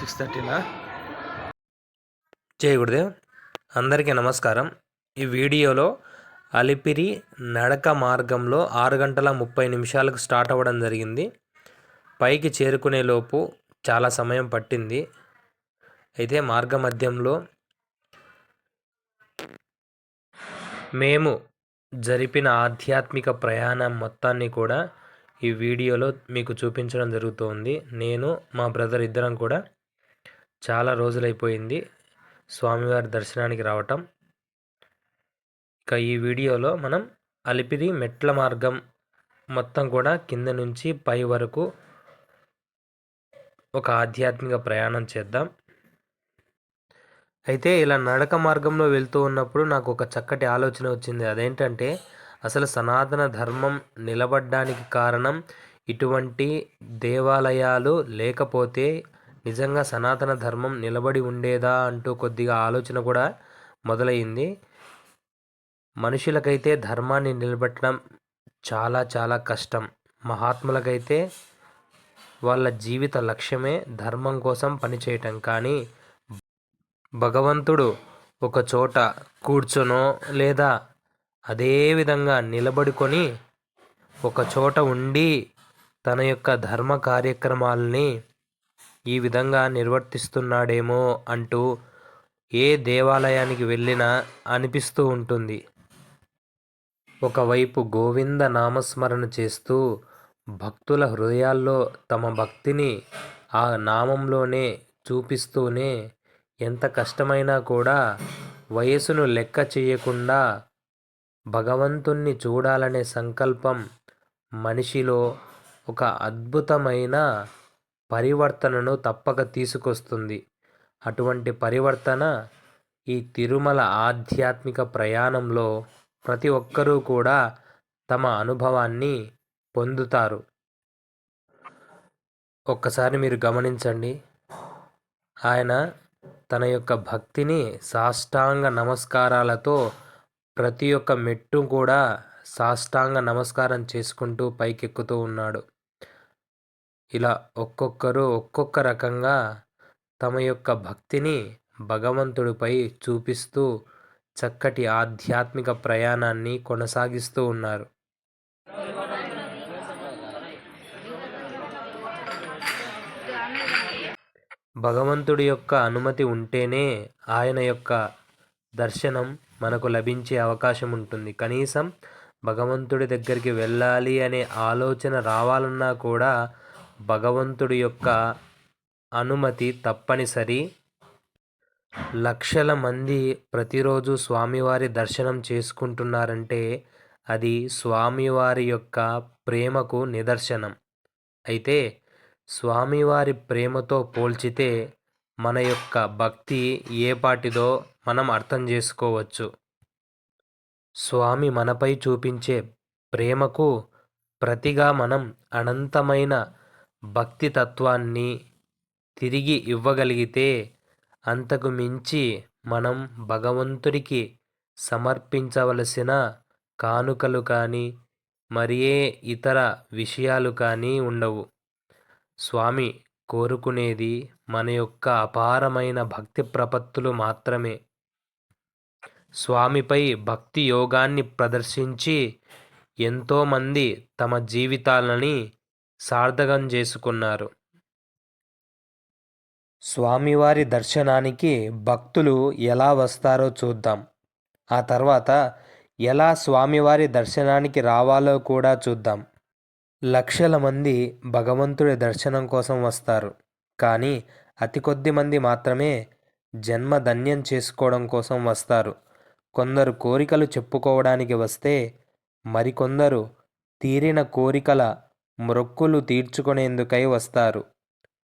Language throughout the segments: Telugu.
సిక్స్ థర్టీనా? జై గురుదేవ్. అందరికీ నమస్కారం. ఈ వీడియోలో అలిపిరి నడక మార్గంలో ఆరు గంటల ముప్పై నిమిషాలకు స్టార్ట్ అవ్వడం జరిగింది. పైకి చేరుకునే లోపు చాలా సమయం పట్టింది. అయితే మార్గ మధ్యంలో మేము జరిపిన ఆధ్యాత్మిక ప్రయాణం మొత్తాన్ని కూడా ఈ వీడియోలో మీకు చూపించడం జరుగుతోంది. నేను మా బ్రదర్ ఇద్దరం కూడా చాలా రోజులైపోయింది స్వామివారి దర్శనానికి రావటం. ఇక ఈ వీడియోలో మనం అలిపిరి మెట్ల మార్గం మొత్తం కూడా కింద నుంచి పై వరకు ఒక ఆధ్యాత్మిక ప్రయాణం చేద్దాం. అయితే ఇలా నడక మార్గంలో వెళ్తూ ఉన్నప్పుడు నాకు ఒక చక్కటి ఆలోచన వచ్చింది. అదేంటంటే అసలు సనాతన ధర్మం నిలబడ్డానికి కారణం ఇటువంటి దేవాలయాలు లేకపోతే నిజంగా సనాతన ధర్మం నిలబడి ఉండేదా అంటూ కొద్దిగా ఆలోచన కూడా మొదలైంది మనుషులకైతే ధర్మాన్ని నిలబెట్టడం చాలా చాలా కష్టం. మహాత్ములకైతే వాళ్ళ జీవిత లక్ష్యమే ధర్మం కోసం పనిచేయటం. కానీ భగవంతుడు ఒక చోట కూర్చొనో లేదా అదే విధంగా నిలబడుకొని ఒక చోట ఉండి తన యొక్క ధర్మ కార్యక్రమాలని ఈ విధంగా నిర్వర్తిస్తున్నాడేమో అంటూ ఏ దేవాలయానికి వెళ్ళినా అనిపిస్తూ ఉంటుంది. ఒకవైపు గోవింద నామస్మరణ చేస్తూ భక్తుల హృదయాల్లో తమ భక్తిని ఆ నామంలోనే చూపిస్తూనే ఎంత కష్టమైనా కూడా వయసును లెక్క చేయకుండా భగవంతుణ్ణి చూడాలనే సంకల్పం మనిషిలో ఒక అద్భుతమైన పరివర్తనను తప్పక తీసుకొస్తుంది. అటువంటి పరివర్తన ఈ తిరుమల ఆధ్యాత్మిక ప్రయాణంలో ప్రతి ఒక్కరూ కూడా తమ అనుభవాన్ని పొందుతారు. ఒక్కసారి మీరు గమనించండి. ఆయన తన యొక్క భక్తిని సాష్టాంగ నమస్కారాలతో ప్రతి ఒక్క మెట్టు కూడా సాష్టాంగ నమస్కారం చేసుకుంటూ పైకెక్కుతూ ఉన్నాడు. ఇలా ఒక్కొక్కరు ఒక్కొక్క రకంగా తమ యొక్క భక్తిని భగవంతుడిపై చూపిస్తూ చక్కటి ఆధ్యాత్మిక ప్రయాణాన్ని కొనసాగిస్తూ ఉన్నారు. భగవంతుడి యొక్క అనుమతి ఉంటేనే ఆయన యొక్క దర్శనం మనకు లభించే అవకాశం ఉంటుంది. కనీసం భగవంతుడి దగ్గరికి వెళ్ళాలి అనే ఆలోచన రావాలన్నా కూడా భగవంతుడి యొక్క అనుమతి తప్పనిసరి. లక్షల మంది ప్రతిరోజు స్వామివారి దర్శనం చేసుకుంటున్నారంటే అది స్వామివారి యొక్క ప్రేమకు నిదర్శనం. అయితే స్వామివారి ప్రేమతో పోల్చితే మన యొక్క భక్తి ఏపాటిదో మనం అర్థం చేసుకోవచ్చు. స్వామి మనపై చూపించే ప్రేమకు ప్రతిగా మనం అనంతమైన భక్తి తత్వాన్ని తిరిగి ఇవ్వగలిగితే అంతకు మించి మనం భగవంతుడికి సమర్పించవలసిన కానుకలు కానీ మరియే ఇతర విషయాలు కానీ ఉండవు. స్వామి కోరుకునేది మన యొక్క అపారమైన భక్తి ప్రపత్తులు మాత్రమే. స్వామిపై భక్తి యోగాన్ని ప్రదర్శించి ఎంతోమంది తమ జీవితాలని సార్థకం చేసుకున్నారు. స్వామివారి దర్శనానికి భక్తులు ఎలా వస్తారో చూద్దాం. ఆ తర్వాత ఎలా స్వామివారి దర్శనానికి రావాలో కూడా చూద్దాం. లక్షల మంది భగవంతుడి దర్శనం కోసం వస్తారు. కానీ అతి కొద్ది మంది మాత్రమే జన్మ ధన్యం చేసుకోవడం కోసం వస్తారు. కొందరు కోరికలు చెప్పుకోవడానికి వస్తే మరికొందరు తీరిన కోరికల మ్రొక్కులు తీర్చుకునేందుకై వస్తారు.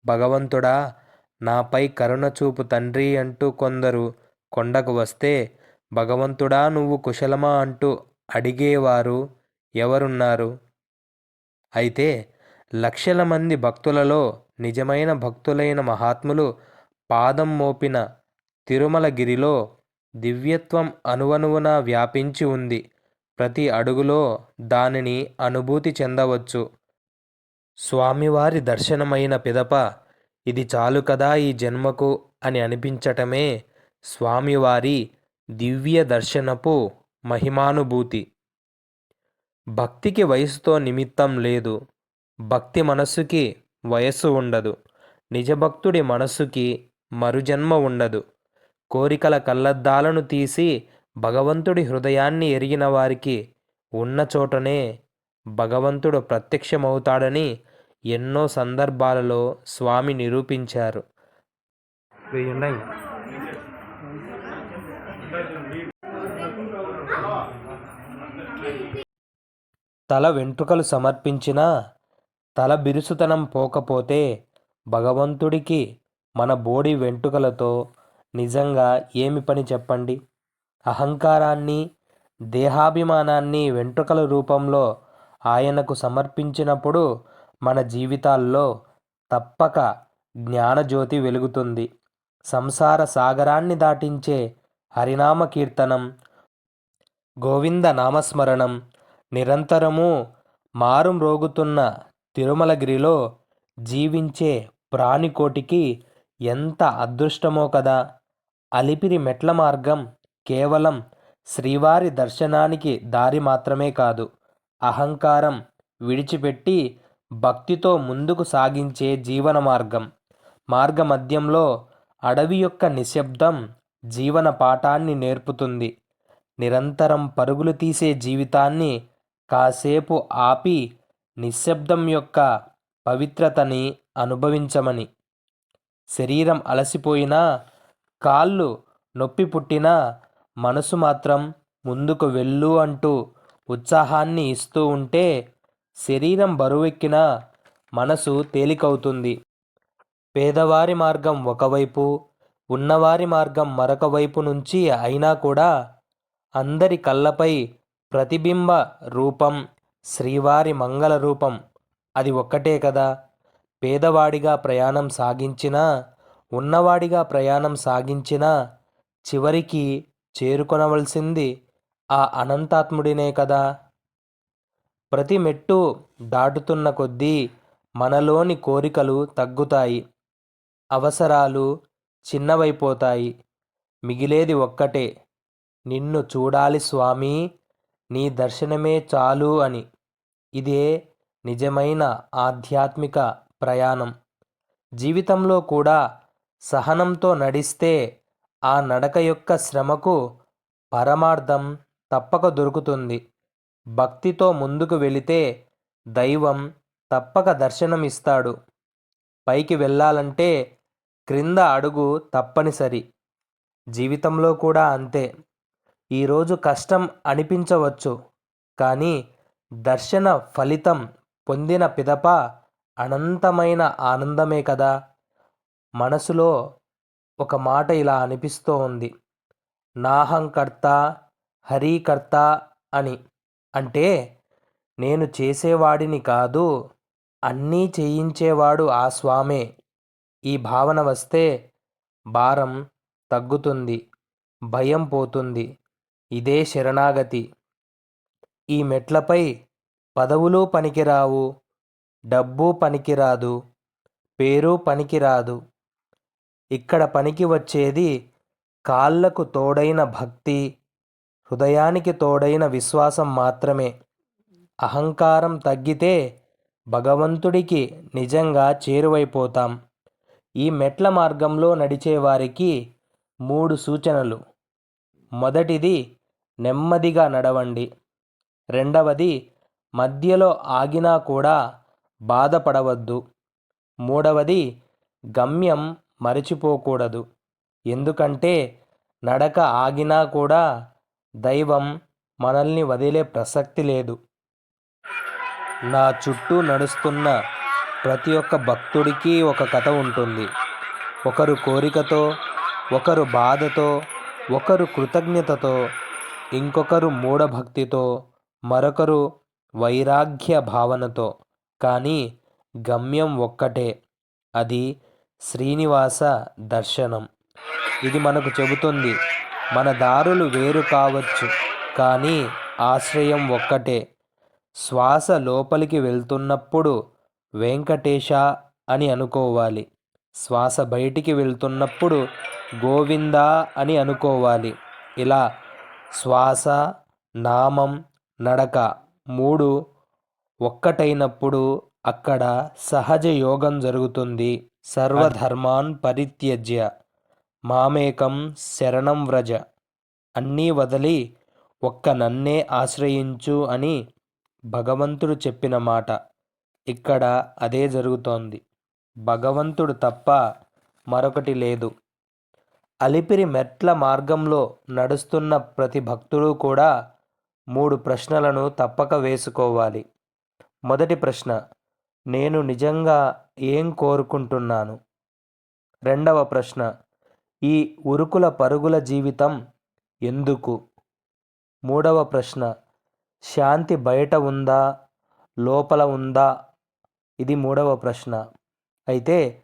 భగవంతుడా నాపై కరుణ చూపు తండ్రి అంటూ కొందరు కొండకు వస్తే భగవంతుడా నువ్వు కుశలమా అంటూ అడిగేవారు ఎవరున్నారు? అయితే లక్షల మంది భక్తులలో నిజమైన భక్తులైన మహాత్ములు పాదం మోపిన తిరుమలగిరిలో దివ్యత్వం అనువనువున వ్యాపించి ఉంది. ప్రతి అడుగులో దానిని అనుభూతి చెందవచ్చు. స్వామివారి దర్శనమైన పిదప ఇది చాలు కదా ఈ జన్మకు అని అనిపించటమే స్వామివారి దివ్య దర్శనపు మహిమానుభూతి. భక్తికి వయసుతో నిమిత్తం లేదు. భక్తి మనస్సుకి వయస్సు ఉండదు. నిజభక్తుడి మనస్సుకి మరుజన్మ ఉండదు. కోరికల కళ్ళద్దాలను తీసి భగవంతుడి హృదయాన్ని ఎరిగిన వారికి ఉన్న చోటనే భగవంతుడు ప్రత్యక్షమవుతాడని ఎన్నో సందర్భాలలో స్వామి నిరూపించారు. తల వెంట్రుకలు సమర్పించినా తల బిరుసుతనం పోకపోతే భగవంతుడికి మన బోడి వెంట్రుకలతో నిజంగా ఏమి పని చెప్పండి? అహంకారాన్ని దేహాభిమానాన్ని వెంట్రుకల రూపంలో ఆయనకు సమర్పించినప్పుడు మన జీవితాల్లో తప్పక జ్ఞానజ్యోతి వెలుగుతుంది. సంసార సాగరాన్ని దాటించే హరినామ కీర్తనం గోవింద నామస్మరణం నిరంతరము మారుమ్రోగుతున్న తిరుమలగిరిలో జీవించే ప్రాణికోటికి ఎంత అదృష్టమో కదా! అలిపిరి మెట్ల మార్గం కేవలం శ్రీవారి దర్శనానికి దారి మాత్రమే కాదు. అహంకారం విడిచిపెట్టి భక్తితో ముందుకు సాగించే జీవన మార్గం మార్గమధ్యంలో అడవి యొక్క నిశ్శబ్దం జీవన పాఠాన్ని నేర్పుతుంది. నిరంతరం పరుగులు తీసే జీవితాన్ని కాసేపు ఆపి నిశ్శబ్దం యొక్క పవిత్రతని అనుభవించమని. శరీరం అలసిపోయినా కాళ్ళు నొప్పి పుట్టినా మనసు మాత్రం ముందుకు వెళ్ళు అంటూ ఉత్సాహాన్ని ఇస్తూ ఉంటే శరీరం బరువెక్కిన మనసు తేలికవుతుంది. పేదవారి మార్గం ఒకవైపు ఉన్నవారి మార్గం మరొక వైపు నుంచి అయినా కూడా అందరి కళ్ళపై ప్రతిబింబ రూపం శ్రీవారి మంగళ రూపం అది ఒక్కటే కదా. పేదవాడిగా ప్రయాణం సాగించినా ఉన్నవాడిగా ప్రయాణం సాగించినా చివరికి చేరుకొనవలసింది ఆ అనంతాత్ముడినే కదా. ప్రతి మెట్టు దాటుతున్న కొద్దీ మనలోని కోరికలు తగ్గుతాయి. అవసరాలు చిన్నవైపోతాయి. మిగిలేది ఒక్కటే. నిన్ను చూడాలి స్వామి నీ దర్శనమే చాలు అని. ఇదే నిజమైన ఆధ్యాత్మిక ప్రయాణం. జీవితంలో కూడా సహనంతో నడిస్తే ఆ నడక యొక్క శ్రమకు పరమార్థం తప్పక దొరుకుతుంది. భక్తితో ముందుకు వెళితే దైవం తప్పక దర్శనమిస్తాడు. పైకి వెళ్ళాలంటే క్రింద అడుగు తప్పనిసరి. జీవితంలో కూడా అంతే. ఈరోజు కష్టం అనిపించవచ్చు కానీ దర్శన ఫలితం పొందిన పిదప అనంతమైన ఆనందమే కదా? మనసులో ఒక మాట ఇలా అనిపిస్తూ ఉంది నాహంకర్త హరికర్త అని. అంటే నేను చేసేవాడిని కాదు అన్నీ చేయించేవాడు ఆ స్వామే. ఈ భావన వస్తే భారం తగ్గుతుంది భయం పోతుంది. ఇదే శరణాగతి. ఈ మెట్లపై పదవులు పనికిరావు డబ్బు పనికిరాదు పేరు పనికిరాదు. ఇక్కడ పనికి వచ్చేది కాళ్ళకు తోడైన భక్తి హృదయానికి తోడైన విశ్వాసం మాత్రమే. అహంకారం తగ్గితే భగవంతుడికి నిజంగా చేరువైపోతాం. ఈ మెట్ల మార్గంలో నడిచేవారికి మూడు సూచనలు. మొదటిది నెమ్మదిగా నడవండి. రెండవది మధ్యలో ఆగినా కూడా బాధపడవద్దు. మూడవది గమ్యం మరచిపోకూడదు. ఎందుకంటే నడక ఆగినా కూడా దైవం మనల్ని వదిలే ప్రసక్తి లేదు. నా చుట్టూ నడుస్తున్న ప్రతి ఒక్క భక్తుడికి ఒక కథ ఉంటుంది. ఒకరు కోరికతో ఒకరు బాధతో ఒకరు కృతజ్ఞతతో ఇంకొకరు మూఢభక్తితో మరొకరు వైరాగ్య భావనతో. కానీ గమ్యం ఒక్కటే అది శ్రీనివాస దర్శనం. ఇది మనకు చెబుతుంది మన దారులు వేరు కావచ్చు కానీ ఆశ్రయం ఒక్కటే. శ్వాస లోపలికి వెళ్తున్నప్పుడు వెంకటేశ అని అనుకోవాలి. శ్వాస బయటికి వెళ్తున్నప్పుడు గోవిందా అని అనుకోవాలి. ఇలా శ్వాస నామం నడక మూడు ఒక్కటైనప్పుడు అక్కడ సహజ యోగం జరుగుతుంది. సర్వధర్మాన్ పరిత్యజ్య. మామేకం శరణం వ్రజ. అన్నీ వదిలి ఒక్క నన్నే ఆశ్రయించు అని భగవంతుడు చెప్పిన మాట. ఇక్కడ అదే జరుగుతోంది. భగవంతుడు తప్ప మరొకటి లేదు. అలిపిరి మెట్ల మార్గంలో నడుస్తున్న ప్రతి భక్తుడు కూడా మూడు ప్రశ్నలను తప్పక వేసుకోవాలి. మొదటి ప్రశ్న నేను నిజంగా ఏం కోరుకుంటున్నాను? రెండవ ప్రశ్న ఈ ఉరుకుల పరుగుల జీవితం ఎందుకు? మూడవ ప్రశ్న. శాంతి బయట ఉందా? లోపల ఉందా? ఇది మూడవ ప్రశ్న. అయితే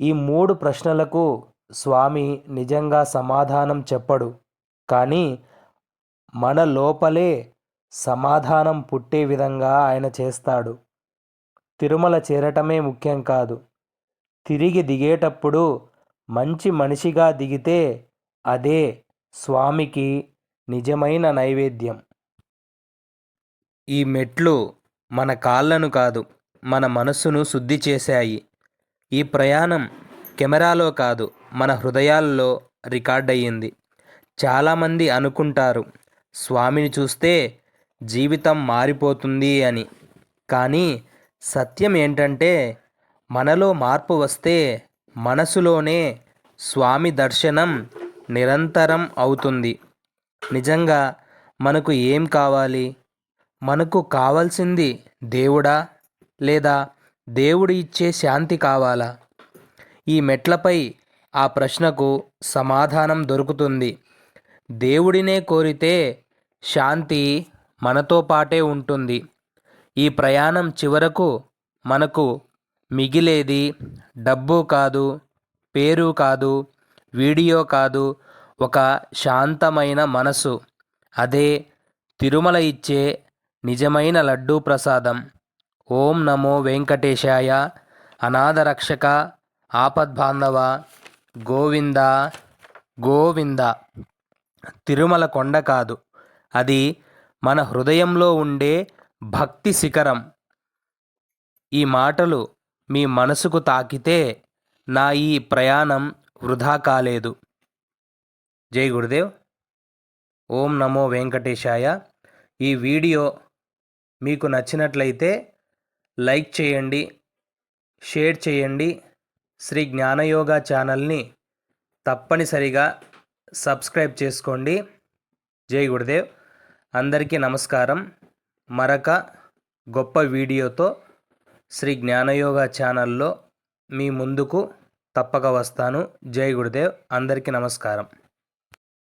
ఈ మూడు ప్రశ్నలకు స్వామి నిజంగా సమాధానం చెప్పడు. కానీ మన లోపలే సమాధానం పుట్టే విధంగా ఆయన చేస్తాడు. తిరుమల చేరటమే ముఖ్యం కాదు. తిరిగి దిగేటప్పుడు మంచి మనిషిగా దిగితే అదే స్వామికి నిజమైన నైవేద్యం. ఈ మెట్లు మన కాళ్ళను కాదు మన మనస్సును శుద్ధి చేశాయి. ఈ ప్రయాణం కెమెరాలో కాదు మన హృదయాల్లో రికార్డ్ అయ్యింది చాలామంది అనుకుంటారు స్వామిని చూస్తే జీవితం మారిపోతుంది అని. కానీ సత్యం ఏంటంటే మనలో మార్పు వస్తే మనసులోనే స్వామి దర్శనం నిరంతరం అవుతుంది. నిజంగా మనకు ఏం కావాలి? మనకు కావాల్సింది దేవుడా? లేదా దేవుడు ఇచ్చే శాంతి కావాలా? ఈ మెట్లపై ఆ ప్రశ్నకు సమాధానం దొరుకుతుంది. దేవుడినే కోరితే శాంతి మనతో పాటే ఉంటుంది. ఈ ప్రయాణం చివరకు మనకు మిగిలేది డబ్బు కాదు పేరు కాదు వీడియో కాదు ఒక శాంతమైన మనసు. అదే తిరుమల ఇచ్చే నిజమైన లడ్డూ ప్రసాదం. ఓం నమో వెంకటేశాయ అనాథరక్షక ఆపద్బాంధవ గోవింద గోవింద. తిరుమల కొండ కాదు అది మన హృదయంలో ఉండే భక్తి శిఖరం. ఈ మాటలు మీ మనసుకు తాకితే నా ఈ ప్రయాణం వృధా కాలేదు. జై గురుదేవ్. ఓం నమో వెంకటేశాయ. ఈ వీడియో మీకు నచ్చినట్లయితే లైక్ చేయండి షేర్ చేయండి. శ్రీ జ్ఞానయోగా ఛానల్ని తప్పనిసరిగా సబ్స్క్రైబ్ చేసుకోండి. జై గురుదేవ్. అందరికీ నమస్కారం. మరొక గొప్ప వీడియోతో శ్రీ జ్ఞానయోగ ఛానల్లో మీ ముందుకు తప్పక వస్తాను. జై గురుదేవ్. అందరికీ నమస్కారం.